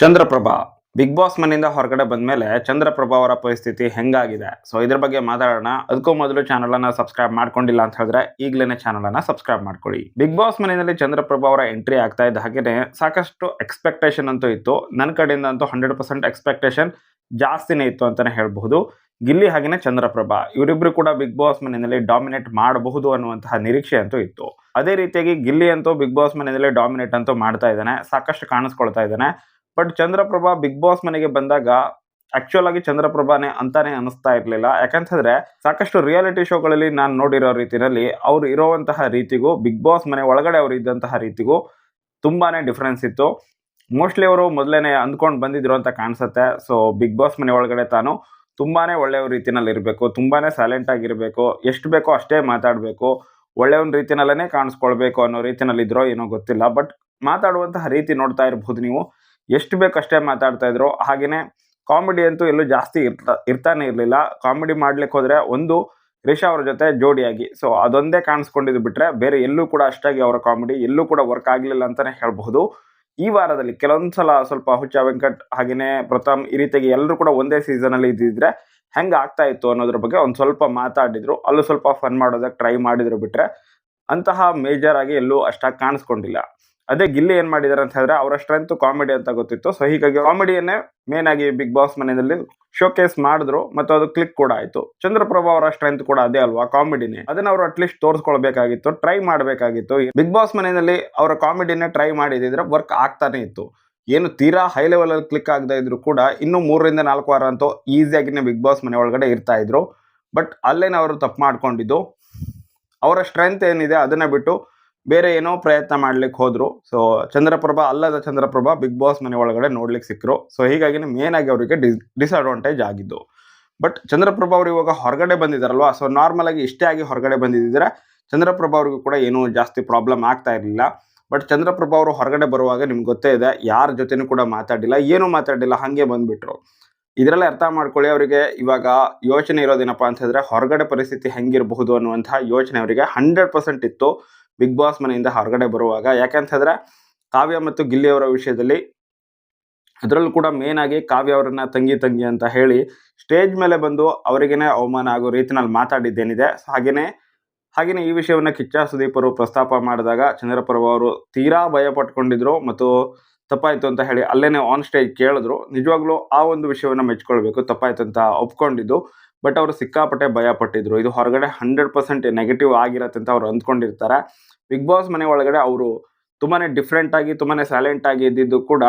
Chandraprabha. Big boss ಮನೆಯಿಂದ ಹೊರಗಡೆ ಬಂದ್ಮೇಲೆ ಚಂದ್ರಪ್ರಭಾ ಅವರ ಪರಿಸ್ಥಿತಿ ಹೆಂಗಾಗಿದೆ? ಸೊ ಇದ್ರ ಬಗ್ಗೆ ಮಾತಾಡೋಣ. ಅದಕ್ಕೂ ಮೊದಲು ಚಾನಲ್ ಅನ್ನ ಸಬ್ಸ್ಕ್ರೈಬ್ ಮಾಡ್ಕೊಂಡಿಲ್ಲ ಅಂತ ಹೇಳಿದ್ರೆ ಈಗಲೇ ಚಾನಲ್ ಅನ್ನ ಸಬ್ಸ್ಕ್ರೈಬ್ ಮಾಡ್ಕೊಳ್ಳಿ. ಬಿಗ್ ಬಾಸ್ ಮನೆಯಲ್ಲಿ ಚಂದ್ರಪ್ರಭಾ ಅವರ ಎಂಟ್ರಿ ಆಗ್ತಾ ಇದ್ದ ಹಾಗೆಯೇ ಸಾಕಷ್ಟು ಎಕ್ಸ್ಪೆಕ್ಟೇಷನ್ ಅಂತೂ ಇತ್ತು. ನನ್ನ ಕಡೆಯಿಂದ ಅಂತೂ ಹಂಡ್ರೆಡ್ ಪರ್ಸೆಂಟ್ ಎಕ್ಸ್ಪೆಕ್ಟೇಷನ್ ಜಾಸ್ತಿನೇ ಇತ್ತು ಅಂತಾನೆ ಹೇಳಬಹುದು. ಗಿಲ್ಲಿ ಹಾಗೆಯೇ ಚಂದ್ರಪ್ರಭಾ. ಇವರಿಬ್ರು ಕೂಡ ಬಿಗ್ ಬಾಸ್ ಮನೆಯಲ್ಲಿ ಡಾಮಿನೇಟ್ ಮಾಡಬಹುದು ಅನ್ನುವಂತಹ ನಿರೀಕ್ಷೆ ಅಂತೂ ಇತ್ತು. ಅದೇ ರೀತಿಯಾಗಿ ಗಿಲ್ಲಿ ಅಂತೂ ಬಿಗ್ ಬಾಸ್ ಮನೆಯಲ್ಲಿ ಡಾಮಿನೇಟ್ ಅಂತೂ ಮಾಡ್ತಾ ಇದ್ದಾನೆ. ಸಾಕಷ್ಟು ಕಾಣಿಸ್ಕೊಳ್ತಾ ಇದ್ದಾನೆ. ಬಟ್ ಚಂದ್ರಪ್ರಭಾ ಬಿಗ್ ಬಾಸ್ ಮನೆಗೆ ಬಂದಾಗ ಆಕ್ಚುಯಲ್ ಆಗಿ ಚಂದ್ರಪ್ರಭಾನೇ ಅಂತಾನೆ ಅನಿಸ್ತಾ ಇರಲಿಲ್ಲ. ಯಾಕಂತಂದ್ರೆ ಸಾಕಷ್ಟು ರಿಯಾಲಿಟಿ ಶೋಗಳಲ್ಲಿ ನಾನು ನೋಡಿರೋ ರೀತಿಯಲ್ಲಿ ಅವ್ರು ಇರುವಂತಹ ರೀತಿಗೂ ಬಿಗ್ ಬಾಸ್ ಮನೆ ಒಳಗಡೆ ಅವರು ಇದ್ದಂತಹ ರೀತಿಗೂ ತುಂಬಾನೇ ಡಿಫ್ರೆನ್ಸ್ ಇತ್ತು. ಮೋಸ್ಟ್ಲಿ ಅವರು ಮೊದಲೇನೆ ಅಂದ್ಕೊಂಡು ಬಂದಿದ್ರು ಅಂತ ಕಾಣಿಸುತ್ತೆ. ಸೊ ಬಿಗ್ ಬಾಸ್ ಮನೆ ಒಳಗಡೆ ತಾನು ತುಂಬಾನೇ ಒಳ್ಳೆಯ ರೀತಿನಲ್ಲಿ ಇರಬೇಕು, ತುಂಬಾನೇ ಸೈಲೆಂಟ್ ಆಗಿರಬೇಕು ಎಷ್ಟು ಬೇಕೋ ಅಷ್ಟೇ ಮಾತಾಡಬೇಕು, ಒಳ್ಳೆಯವನ ರೀತಿನಲ್ಲೇ ಕಾಣಿಸ್ಕೊಳ್ಬೇಕು ಅನ್ನೋ ರೀತಿನಲ್ಲಿ ಇದ್ರೋ ಏನೋ ಗೊತ್ತಿಲ್ಲ. ಬಟ್ ಮಾತಾಡುವಂತಹ ರೀತಿ ನೋಡ್ತಾ ಇರಬಹುದು ನೀವು. ಎಷ್ಟು ಬೇಕಷ್ಟೇ ಮಾತಾಡ್ತಾ ಇದ್ರು. ಹಾಗೆಯೇ ಕಾಮಿಡಿ ಅಂತೂ ಎಲ್ಲೂ ಜಾಸ್ತಿ ಇರ್ತಾ, ಇರ್ತಾನೆ ಇರಲಿಲ್ಲ. ಕಾಮಿಡಿ ಮಾಡ್ಲಿಕ್ಕೆ ಹೋದರೆ ಒಂದು ರಿಷಾ ಅವ್ರ ಜೊತೆ ಜೋಡಿಯಾಗಿ. ಸೊ ಅದೊಂದೇ ಕಾಣಿಸ್ಕೊಂಡಿದ್ದು ಬಿಟ್ರೆ ಬೇರೆ ಎಲ್ಲೂ ಕೂಡ ಅಷ್ಟಾಗಿ ಅವರ ಕಾಮಿಡಿ ಎಲ್ಲೂ ಕೂಡ ವರ್ಕ್ ಆಗಲಿಲ್ಲ ಅಂತಾನೆ ಹೇಳ್ಬಹುದು. ಈ ವಾರದಲ್ಲಿ ಕೆಲವೊಂದ್ಸಲ ಸ್ವಲ್ಪ ಹುಚ್ಚ ವೆಂಕಟ್ ಹಾಗೇನೆ ಪ್ರಥಮ್ ಈ ರೀತಿಯಾಗಿ ಎಲ್ಲರೂ ಕೂಡ ಒಂದೇ ಸೀಸನ್ ಅಲ್ಲಿ ಇದ್ದಿದ್ರೆ ಹೆಂಗೆ ಆಗ್ತಾ ಇತ್ತು ಅನ್ನೋದ್ರ ಬಗ್ಗೆ ಒಂದ್ ಸ್ವಲ್ಪ ಮಾತಾಡಿದ್ರು. ಅಲ್ಲೂ ಸ್ವಲ್ಪ ಫನ್ ಮಾಡೋದಕ್ಕೆ ಟ್ರೈ ಮಾಡಿದ್ರು ಬಿಟ್ರೆ ಅಂತಹ ಮೇಜರ್ ಆಗಿ ಎಲ್ಲೂ ಅಷ್ಟಾಗಿ ಕಾಣಿಸ್ಕೊಂಡಿಲ್ಲ. ಅದೇ ಗಿಲ್ಲಿ ಏನ್ ಮಾಡಿದಾರೆ ಅಂತ ಹೇಳಿದ್ರೆ, ಅವರ ಸ್ಟ್ರೆಂತ್ ಕಾಮಿಡಿ ಅಂತ ಗೊತ್ತಿತ್ತು. ಸೊ ಹೀಗಾಗಿ ಕಾಮಿಡಿಯನ್ನೇ ಮೇನ್ ಆಗಿ ಬಿಗ್ ಬಾಸ್ ಮನೆಯಲ್ಲಿ ಶೋಕೇಸ್ ಮಾಡಿದ್ರು. ಮತ್ತು ಅದು ಕ್ಲಿಕ್ ಕೂಡ ಆಯ್ತು. ಚಂದ್ರಪ್ರಭಾ ಅವರ ಸ್ಟ್ರೆಂತ್ ಕೂಡ ಅದೇ ಅಲ್ವಾ ಕಾಮಿಡಿನೇ ಅದನ್ನ ಅವರು ಅಟ್ಲೀಸ್ಟ್ ತೋರಿಸ್ಕೊಳ್ಬೇಕಾಗಿತ್ತು ಟ್ರೈ ಮಾಡಬೇಕಾಗಿತ್ತು. ಬಿಗ್ ಬಾಸ್ ಮನೆಯಲ್ಲಿ ಅವರ ಕಾಮಿಡಿನೇ ಟ್ರೈ ಮಾಡಿದಿದ್ರೆ ವರ್ಕ್ ಆಗ್ತಾನೆ ಇತ್ತು. ಏನು ತೀರಾ ಹೈ ಲೆವೆಲ್ ಅಲ್ಲಿ ಕ್ಲಿಕ್ ಆಗದೇ ಇದ್ರು ಕೂಡ ಇನ್ನು ಮೂರರಿಂದ ನಾಲ್ಕು ವಾರ ಅಂತೂ ಈಸಿಯಾಗಿನೇ ಬಿಗ್ ಬಾಸ್ ಮನೆ ಒಳಗಡೆ ಇರ್ತಾ ಇದ್ರು. ಬಟ್ ಅಲ್ಲೇನೆ ಅವರು ತಪ್ಪು ಮಾಡ್ಕೊಂಡಿದ್ದು. ಅವರ ಸ್ಟ್ರೆಂತ್ ಏನಿದೆ ಅದನ್ನ ಬಿಟ್ಟು ಬೇರೆ ಏನೋ ಪ್ರಯತ್ನ ಮಾಡ್ಲಿಕ್ಕೆ ಹೋದ್ರು. ಸೊ ಚಂದ್ರಪ್ರಭಾ ಅಲ್ಲದ ಚಂದ್ರಪ್ರಭಾ ಬಿಗ್ ಬಾಸ್ ಮನೆ ಒಳಗಡೆ ನೋಡ್ಲಿಕ್ಕೆ ಸಿಕ್ಕರು ಸೊ ಹೀಗಾಗಿ ಮೇನ್ ಆಗಿ ಅವರಿಗೆ ಡಿಸ್ ಡಿಸ್ಅಡ್ವಾಂಟೇಜ್ ಆಗಿದ್ದು. ಬಟ್ ಚಂದ್ರಪ್ರಭಾ ಅವರು ಇವಾಗ ಹೊರಗಡೆ ಬಂದಿದ್ದಾರಲ್ವಾ ಸೊ ನಾರ್ಮಲ್ ಆಗಿ ಇಷ್ಟೇ ಆಗಿ ಹೊರಗಡೆ ಬಂದಿದ್ದರೆ ಚಂದ್ರಪ್ರಭಾ ಅವ್ರಿಗೂ ಕೂಡ ಏನೂ ಜಾಸ್ತಿ ಪ್ರಾಬ್ಲಮ್ ಆಗ್ತಾ ಇರಲಿಲ್ಲ. ಬಟ್ ಚಂದ್ರಪ್ರಭಾ ಅವರು ಹೊರಗಡೆ ಬರುವಾಗ ನಿಮ್ಗೆ ಗೊತ್ತೇ ಇದೆ, ಯಾರ ಜೊತೆನೂ ಕೂಡ ಮಾತಾಡಿಲ್ಲ ಏನೂ ಮಾತಾಡಿಲ್ಲ ಹಾಗೆ ಬಂದ್ಬಿಟ್ರು. ಇದರಲ್ಲಿ ಅರ್ಥ ಮಾಡ್ಕೊಳ್ಳಿ ಅವರಿಗೆ, ಇವಾಗ ಯೋಚನೆ ಇರೋದೇನಪ್ಪ ಅಂತ ಹೇಳಿದ್ರೆ ಹೊರಗಡೆ ಪರಿಸ್ಥಿತಿ ಹೆಂಗಿರಬಹುದು ಅನ್ನುವಂತಹ ಯೋಚನೆ ಅವರಿಗೆ ಹಂಡ್ರೆಡ್ ಪರ್ಸೆಂಟ್ ಇತ್ತು. ಬಿಗ್ ಬಾಸ್ ಮನೆಯಿಂದ ಹೊರಗಡೆ ಬರುವಾಗ. ಯಾಕೆಂತಂದ್ರೆ ಕಾವ್ಯ ಮತ್ತು ಗಿಲ್ಲಿ ಅವರ ವಿಷಯದಲ್ಲಿ ಅದರಲ್ಲೂ ಕೂಡ ಮೇನ್ ಆಗಿ ಕಾವ್ಯ ಅವರನ್ನ ತಂಗಿ ತಂಗಿ ಅಂತ ಹೇಳಿ ಸ್ಟೇಜ್ ಮೇಲೆ ಬಂದು ಅವರಿಗೇನೆ ಅವಮಾನ ಆಗೋ ರೀತಿನಲ್ಲಿ ಮಾತಾಡಿದ್ದೇನಿದೆ. ಹಾಗೆಯೇ ಹಾಗೆಯೇ ಈ ವಿಷಯವನ್ನ ಕಿಚ್ಚ ಸುದೀಪ್ ಅವರು ಪ್ರಸ್ತಾಪ ಮಾಡಿದಾಗ ಚಂದ್ರಪ್ರಭು ಅವರು ತೀರಾ ಭಯ ಪಟ್ಕೊಂಡಿದ್ರು ಮತ್ತು ತಪ್ಪಾಯ್ತು ಅಂತ ಹೇಳಿ ಅಲ್ಲೇನೆ ಆನ್ ಸ್ಟೇಜ್ ಕೇಳಿದ್ರು. ನಿಜವಾಗ್ಲೂ ಆ ಒಂದು ವಿಷಯವನ್ನ ಮೆಚ್ಕೊಳ್ಬೇಕು, ತಪ್ಪಾಯ್ತು ಅಂತ ಒಪ್ಕೊಂಡಿದ್ದು. ಬಟ್ ಅವರು ಸಿಕ್ಕಾಪಟ್ಟೆ ಭಯಪಟ್ಟಿದ್ರು. ಇದು ಹೊರಗಡೆ ಹಂಡ್ರೆಡ್ ಪರ್ಸೆಂಟ್ ನೆಗೆಟಿವ್ ಆಗಿರತ್ತೆ ಅಂತ ಅವ್ರು ಅಂದ್ಕೊಂಡಿರ್ತಾರೆ. ಬಿಗ್ ಬಾಸ್ ಮನೆ ಒಳಗಡೆ ಅವರು ತುಂಬಾ ಡಿಫ್ರೆಂಟ್ ಆಗಿ, ತುಂಬಾನೇ ಸೈಲೆಂಟ್ ಆಗಿ ಇದ್ದಿದ್ದು ಕೂಡ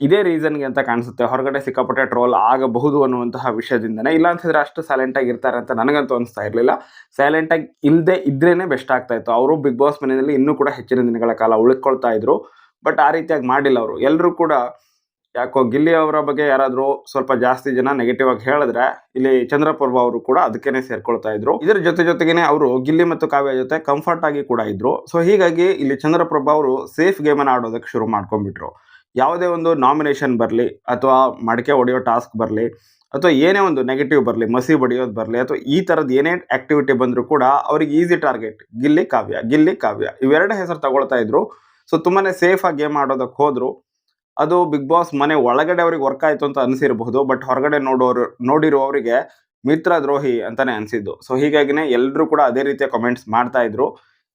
ಇದೇ ರೀಸನ್ಗೆ ಅಂತ ಕಾಣಿಸುತ್ತೆ. ಹೊರಗಡೆ ಸಿಕ್ಕಾಪಟ್ಟೆ ಟ್ರೋಲ್ ಆಗಬಹುದು ಅನ್ನುವಂತಹ ವಿಷಯದಿಂದನೇ. ಇಲ್ಲ ಅಂತಂದ್ರೆ ಅಷ್ಟು ಸೈಲೆಂಟ್ ಆಗಿ ಇರ್ತಾರೆ ಅಂತ ನನಗಂತೂ ಅನಿಸ್ತಾ ಇರಲಿಲ್ಲ. ಸೈಲೆಂಟ್ ಆಗಿ ಇಲ್ಲದೆ ಇದ್ರೇನೆ ಬೆಸ್ಟ್ ಆಗ್ತಾ ಇತ್ತು. ಅವರು ಬಿಗ್ ಬಾಸ್ ಮನೆಯಲ್ಲಿ ಇನ್ನೂ ಕೂಡ ಹೆಚ್ಚಿನ ದಿನಗಳ ಕಾಲ ಉಳ್ಕೊಳ್ತಾ ಇದ್ರು. ಬಟ್ ಆ ರೀತಿಯಾಗಿ ಮಾಡಿಲ್ಲ ಅವರು. ಎಲ್ಲರೂ ಕೂಡ ಯಾಕೋ ಗಿಲ್ಲಿ ಅವರ ಬಗ್ಗೆ ಯಾರಾದರೂ ಸ್ವಲ್ಪ ಜಾಸ್ತಿ ಜನ ನೆಗೆಟಿವ್ ಆಗಿ ಹೇಳಿದ್ರೆ ಇಲ್ಲಿ ಚಂದ್ರಪ್ರಭಾ ಅವರು ಕೂಡ ಅದಕ್ಕೇನೆ ಸೇರ್ಕೊಳ್ತಾ ಇದ್ರು. ಇದರ ಜೊತೆ ಜೊತೆಗೇನೆ ಅವರು ಗಿಲ್ಲಿ ಮತ್ತು ಕಾವ್ಯ ಜೊತೆ ಕಂಫರ್ಟ್ ಆಗಿ ಕೂಡ ಇದ್ರು. ಸೊ ಹೀಗಾಗಿ ಇಲ್ಲಿ ಚಂದ್ರಪ್ರಭ ಅವರು ಸೇಫ್ ಗೇಮನ್ನು ಆಡೋದಕ್ಕೆ ಶುರು ಮಾಡ್ಕೊಂಡ್ಬಿಟ್ರು. ಯಾವುದೇ ಒಂದು ನಾಮಿನೇಷನ್ ಬರಲಿ ಅಥವಾ ಮಡಕೆ ಹೊಡೆಯೋ ಟಾಸ್ಕ್ ಬರಲಿ ಅಥವಾ ಏನೇ ಒಂದು ನೆಗೆಟಿವ್ ಬರಲಿ, ಮಸಿ ಬಡಿಯೋದು ಬರಲಿ ಅಥವಾ ಈ ಥರದ್ದು ಏನೇ ಆಕ್ಟಿವಿಟಿ ಬಂದರೂ ಕೂಡ ಅವ್ರಿಗೆ ಈಸಿ ಟಾರ್ಗೆಟ್ ಗಿಲ್ಲಿ ಕಾವ್ಯ ಗಿಲ್ಲಿ ಕಾವ್ಯ ಇವೆರಡು ಹೆಸರು ತಗೊಳ್ತಾ ಇದ್ರು. ಸೊ ತುಂಬಾ ಸೇಫಾಗಿ ಗೇಮ್ ಆಡೋದಕ್ಕೆ ಹೋದ್ರು. ಅದು ಬಿಗ್ ಬಾಸ್ ಮನೆ ಒಳಗಡೆ ಅವ್ರಿಗೆ ವರ್ಕ್ ಆಯಿತು ಅಂತ ಅನಿಸಿರಬಹುದು ಬಟ್ ಹೊರಗಡೆ ನೋಡೋರು ನೋಡಿರುವವರಿಗೆ ಮಿತ್ರ ದ್ರೋಹಿ ಅಂತಾನೆ ಅನಿಸಿದ್ದು. ಸೊ ಹೀಗಾಗಿನೇ ಎಲ್ಲರೂ ಕೂಡ ಅದೇ ರೀತಿಯ ಕಮೆಂಟ್ಸ್ ಮಾಡ್ತಾ ಇದ್ರು.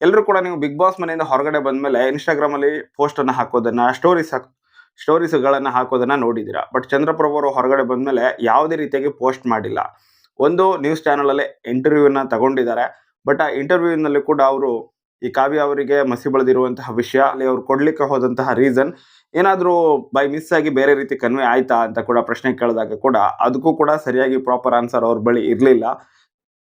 ಎಲ್ಲರೂ ಕೂಡ ನೀವು ಬಿಗ್ ಬಾಸ್ ಮನೆಯಿಂದ ಹೊರಗಡೆ ಬಂದ್ಮೇಲೆ ಇನ್ಸ್ಟಾಗ್ರಾಮಲ್ಲಿ ಅಲ್ಲಿ ಪೋಸ್ಟ್ ಅನ್ನು ಹಾಕೋದನ್ನ ಸ್ಟೋರೀಸ್ ಸ್ಟೋರೀಸ್ಗಳನ್ನು ಹಾಕೋದನ್ನ ನೋಡಿದ್ದೀರಾ ಬಟ್ ಚಂದ್ರಪ್ರಭು ಅವರು ಹೊರಗಡೆ ಬಂದಮೇಲೆ ಯಾವುದೇ ರೀತಿಯಾಗಿ ಪೋಸ್ಟ್ ಮಾಡಿಲ್ಲ. ಒಂದು ನ್ಯೂಸ್ ಚಾನಲ್ ಅಲ್ಲಿ ಇಂಟರ್ವ್ಯೂನ ತಗೊಂಡಿದ್ದಾರೆ. ಬಟ್ ಆ ಇಂಟರ್ವ್ಯೂನಲ್ಲಿ ಕೂಡ ಅವರು ಈ ಕಾವ್ಯ ಅವರಿಗೆ ಮಸಿ ಬೆಳೆದಿರುವಂತಹ ವಿಷಯ, ಅಲ್ಲಿ ಅವ್ರು ಕೊಡ್ಲಿಕ್ಕೆ ಹೋದಂತಹ ರೀಸನ್ ಏನಾದರೂ ಬೈ ಮಿಸ್ ಆಗಿ ಬೇರೆ ರೀತಿ ಕನ್ವೆ ಆಯ್ತಾ ಅಂತ ಕೂಡ ಪ್ರಶ್ನೆ ಕೇಳಿದಾಗ ಕೂಡ ಅದಕ್ಕೂ ಕೂಡ ಸರಿಯಾಗಿ ಪ್ರಾಪರ್ ಆನ್ಸರ್ ಅವ್ರ ಬಳಿ ಇರಲಿಲ್ಲ.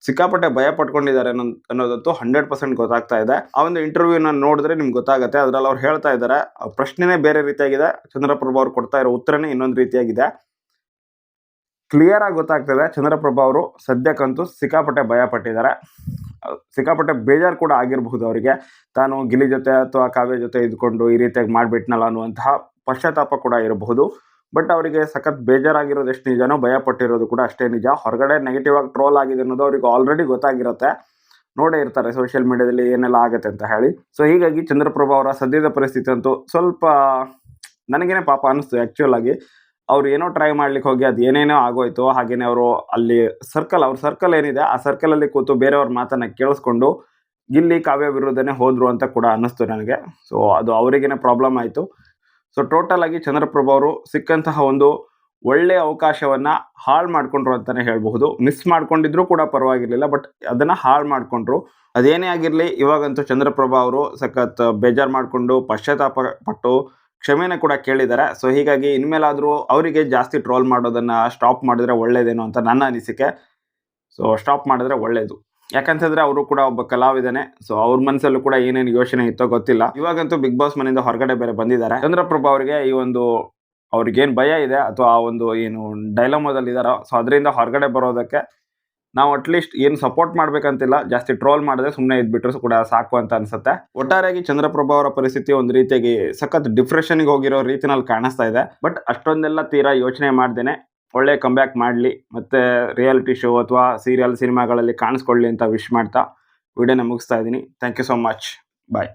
ಸಿಕ್ಕಾಪಟ್ಟೆ ಭಯ ಪಟ್ಕೊಂಡಿದ್ದಾರೆ ಅನ್ನೋ ಅನ್ನೋದಂತೂ ಹಂಡ್ರೆಡ್ ಪರ್ಸೆಂಟ್ ಗೊತ್ತಾಗ್ತಾ ಇದೆ. ಆ ಒಂದು ಇಂಟರ್ವ್ಯೂನ ನೋಡಿದ್ರೆ ನಿಮ್ಗೆ ಗೊತ್ತಾಗುತ್ತೆ. ಅದರಲ್ಲಿ ಅವ್ರು ಹೇಳ್ತಾ ಇದ್ದಾರೆ ಪ್ರಶ್ನೆನೇ ಬೇರೆ ರೀತಿಯಾಗಿದೆ. ಚಂದ್ರಪ್ರಭಾ ಅವ್ರು ಕೊಡ್ತಾ ಇರೋ ಉತ್ತರನೇ ಇನ್ನೊಂದು ರೀತಿಯಾಗಿದೆ. ಕ್ಲಿಯರ್ ಆಗಿ ಗೊತ್ತಾಗ್ತದೆ, ಚಂದ್ರಪ್ರಭಾ ಅವರು ಸದ್ಯಕ್ಕಂತೂ ಸಿಕ್ಕಾಪಟ್ಟೆ ಭಯ ಪಟ್ಟಿದ್ದಾರೆ. ಸಿಕ್ಕಾಪಟ್ಟೆ ಬೇಜಾರು ಕೂಡ ಆಗಿರಬಹುದು ಅವರಿಗೆ. ತಾನು ಗಿಲಿ ಜೊತೆ ಅಥವಾ ಕಾವ್ಯ ಜೊತೆ ಇದ್ಕೊಂಡು ಈ ರೀತಿಯಾಗಿ ಮಾಡಿಬಿಟ್ನಲ್ಲ ಅನ್ನುವಂತಹ ಪಶ್ಚಾತ್ತಾಪ ಕೂಡ ಇರಬಹುದು. ಬಟ್ ಅವರಿಗೆ ಸಖತ್ ಬೇಜಾರಾಗಿರೋದು ಎಷ್ಟು ನಿಜನೋ ಭಯ ಪಟ್ಟಿರೋದು ಕೂಡ ಅಷ್ಟೇ ನಿಜ. ಹೊರಗಡೆ ನೆಗೆಟಿವ್ ಆಗಿ ಟ್ರೋಲ್ ಆಗಿದೆ ಅನ್ನೋದು ಅವ್ರಿಗೆ ಆಲ್ರೆಡಿ ಗೊತ್ತಾಗಿರುತ್ತೆ. ನೋಡೇ ಇರ್ತಾರೆ ಸೋಷಿಯಲ್ ಮೀಡಿಯಾದಲ್ಲಿ ಏನೆಲ್ಲ ಆಗುತ್ತೆ ಅಂತ ಹೇಳಿ. ಸೊ ಹೀಗಾಗಿ ಚಂದ್ರಪ್ರಭಾ ಅವರ ಸದ್ಯದ ಪರಿಸ್ಥಿತಿ ಅಂತೂ ಸ್ವಲ್ಪ ನನಗೇನೆ ಪಾಪ ಅನಿಸ್ತು ಆ್ಯಕ್ಚುಲ್ ಆಗಿ. ಅವ್ರು ಏನೋ ಟ್ರೈ ಮಾಡ್ಲಿಕ್ಕೆ ಹೋಗಿ ಅದು ಏನೇನೋ ಆಗೋಯ್ತು, ಹಾಗೇನೆ ಅವರು ಅಲ್ಲಿ ಸರ್ಕಲ್ ಅವ್ರ ಸರ್ಕಲ್ ಏನಿದೆ, ಆ ಸರ್ಕಲಲ್ಲಿ ಕೂತು ಬೇರೆಯವ್ರ ಮಾತನ್ನ ಕೇಳಿಸ್ಕೊಂಡು ಗಿಲ್ಲಿ ಕಾವ್ಯ ವಿರುದ್ಧನೇ ಹೋದ್ರು ಅಂತ ಕೂಡ ಅನ್ನಿಸ್ತು ನನಗೆ. ಸೊ ಅದು ಅವರಿಗೇನೆ ಪ್ರಾಬ್ಲಮ್ ಆಯಿತು. ಸೊ ಟೋಟಲ್ ಆಗಿ ಚಂದ್ರಪ್ರಭು ಅವರು ಸಿಕ್ಕಂತಹ ಒಂದು ಒಳ್ಳೆ ಅವಕಾಶವನ್ನ ಹಾಳು ಮಾಡ್ಕೊಂಡ್ರು ಅಂತಾನೆ ಹೇಳಬಹುದು. ಮಿಸ್ ಮಾಡ್ಕೊಂಡಿದ್ರು ಕೂಡ ಪರವಾಗಿರ್ಲಿಲ್ಲ ಬಟ್ ಅದನ್ನ ಹಾಳು ಮಾಡ್ಕೊಂಡ್ರು. ಅದೇನೇ ಆಗಿರಲಿ, ಇವಾಗಂತೂ ಚಂದ್ರಪ್ರಭಾ ಅವರು ಸಖತ್ ಬೇಜಾರು ಮಾಡಿಕೊಂಡು ಪಶ್ಚಾತ್ತಾಪ ಪಟ್ಟು ಕ್ಷಮೆನ ಕೂಡ ಕೇಳಿದ್ದಾರೆ ಸೊ ಹೀಗಾಗಿ ಇನ್ಮೇಲಾದರೂ ಅವರಿಗೆ ಜಾಸ್ತಿ ಟ್ರೋಲ್ ಮಾಡೋದನ್ನು ಸ್ಟಾಪ್ ಮಾಡಿದ್ರೆ ಒಳ್ಳೇದೇನೋ ಅಂತ ನನ್ನ ಅನಿಸಿಕೆ. ಸೊ ಸ್ಟಾಪ್ ಮಾಡಿದ್ರೆ ಒಳ್ಳೆಯದು ಯಾಕಂತಂದ್ರೆ ಅವರು ಕೂಡ ಒಬ್ಬ ಕಲಾವಿದನೇ. ಸೊ ಅವ್ರ ಮನಸ್ಸಲ್ಲೂ ಕೂಡ ಏನೇನು ಯೋಚನೆ ಇತ್ತೋ ಗೊತ್ತಿಲ್ಲ. ಇವಾಗಂತೂ ಬಿಗ್ ಬಾಸ್ ಮನೆಯಿಂದ ಹೊರಗಡೆ ಬೇರೆ ಬಂದಿದ್ದಾರೆ. ಚಂದ್ರಪ್ರಭಾ ಅವರಿಗೆ ಈ ಒಂದು ಅವ್ರಿಗೇನು ಭಯ ಇದೆ? ಅಥವಾ ಆ ಒಂದು ಏನು ಡೈಲಮೋದಲ್ಲಿ ಇದ್ದಾರೋ ಸೊ ಅದರಿಂದ ಹೊರಗಡೆ ಬರೋದಕ್ಕೆ ನಾವು ಅಟ್ಲೀಸ್ಟ್ ಏನು ಸಪೋರ್ಟ್ ಮಾಡಬೇಕಂತಿಲ್ಲ, ಜಾಸ್ತಿ ಟ್ರೋಲ್ ಮಾಡಿದ್ರೆ ಸುಮ್ಮನೆ ಇದ್ಬಿಟ್ರು ಕೂಡ ಸಾಕು ಅಂತ ಅನ್ಸುತ್ತೆ. ಒಟ್ಟಾರೆಯಾಗಿ ಚಂದ್ರಪ್ರಭಾ ಅವರ ಪರಿಸ್ಥಿತಿ ಒಂದು ರೀತಿಯಾಗಿ ಸಖತ್ ಡಿಪ್ರೆಷನ್ಗೆ ಹೋಗಿರೋ ರೀತಿನಲ್ಲಿ ಕಾಣಿಸ್ತಾ ಇದೆ. ಬಟ್ ಅಷ್ಟೊಂದೆಲ್ಲ ತೀರಾ ಯೋಚನೆ ಮಾಡ್ದೇನೆ, ಒಳ್ಳೆ ಕಂಬ್ಯಾಕ್ ಮಾಡಲಿ, ಮತ್ತು ರಿಯಾಲಿಟಿ ಶೋ ಅಥವಾ ಸೀರಿಯಲ್ ಸಿನಿಮಾಗಳಲ್ಲಿ ಕಾಣಿಸ್ಕೊಳ್ಳಿ ಅಂತ ವಿಶ್ ಮಾಡ್ತಾ ವಿಡಿಯೋನ ಮುಗಿಸ್ತಾ ಇದ್ದೀನಿ. Thank you so much bye